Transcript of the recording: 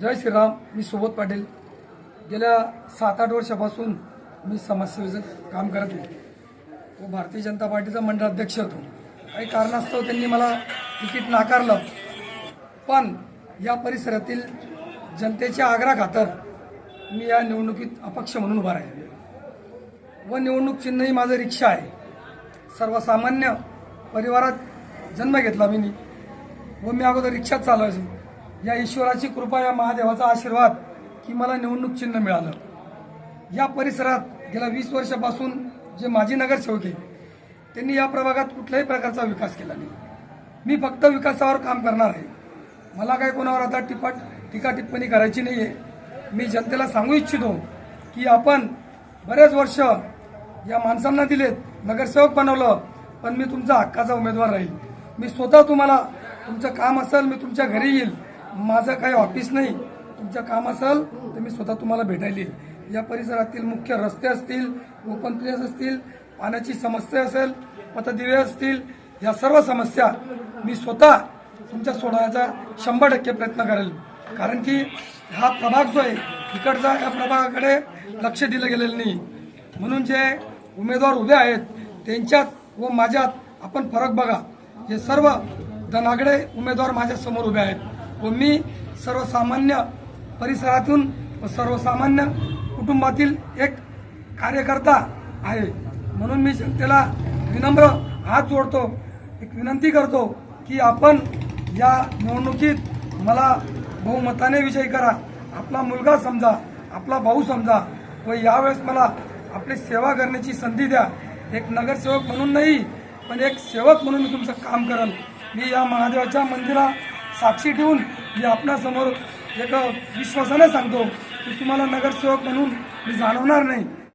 जय श्रीराम मी सुबोध पाटील. गेल्या सात आठ वर्षापासून मी समाजसेवेचं काम करत आहे. व भारतीय जनता पार्टीचा मंडळाध्यक्ष होतो. काही कारणास्तव त्यांनी मला तिकीट नाकारलं. पण या परिसरातील जनतेच्या आग्रा खातर मी या निवडणुकीत अपक्ष म्हणून उभा राहिले. व निवडणूक चिन्हही माझं रिक्षा आहे. सर्वसामान्य परिवारात जन्म घेतला मी. व मी अगोदर रिक्षात चालवायचो. या ईश्वराची कृपा या महादेवाचा आशीर्वाद की मला निवडणूक चिन्ह मिळालं. या परिसरात गेल्या वीस वर्षापासून जे माजी नगरसेवक आहे त्यांनी या प्रभागात कुठल्याही प्रकारचा विकास केला नाही. मी फक्त विकासावर काम करणार आहे. मला काय कोणावर आता टिपा टीका टिप्पणी करायची नाही आहे मी जनतेला सांगू इच्छितो की आपण बरेच वर्ष या माणसांना दिलेत नगरसेवक बनवलं पण मी तुमचा हक्काचा उमेदवार राहील. मी स्वतः तुम्हाला तुमचं काम असेल मी तुमच्या घरी येईल. माझं काही ऑफिस नाही तुमचं काम असेल तर मी स्वतः तुम्हाला भेटायला येईल. या परिसरातील मुख्य रस्ते असतील ओपन प्लेस असतील पाण्याची समस्या असेल पथदिवे असतील या सर्व समस्या मी स्वतः तुमच्या सोडवण्याचा शंभर टक्के प्रयत्न करेल. कारण की हा प्रभाग जो आहे इकडचा या प्रभागाकडे लक्ष दिलं गेलेलं नाही. म्हणून जे उमेदवार उभे आहेत त्यांच्यात व माझ्यात आपण फरक बघा. हे सर्व धनागडे उमेदवार माझ्यासमोर उभे आहेत. व मी सर्वसामान्य परिसरातून व सर्वसामान्य कुटुंबातील एक कार्यकर्ता आहे. म्हणून मी जनतेला विनम्र हात जोडतो एक विनंती करतो की आपण या निवडणुकीत मला बहुमताने विजयी करा. आपला मुलगा समजा आपला भाऊ समजा व यावेळेस मला आपली सेवा करण्याची संधी द्या. एक नगरसेवक म्हणून नाही पण एक सेवक म्हणून मी तुमचं काम करल मी या महादेवाच्या मंदिरा साक्षी ठेवून मी आपणासमोर एक विश्वासाने सांगतो की तुम्हाला नगरसेवक म्हणून मी जाणवणार नाही.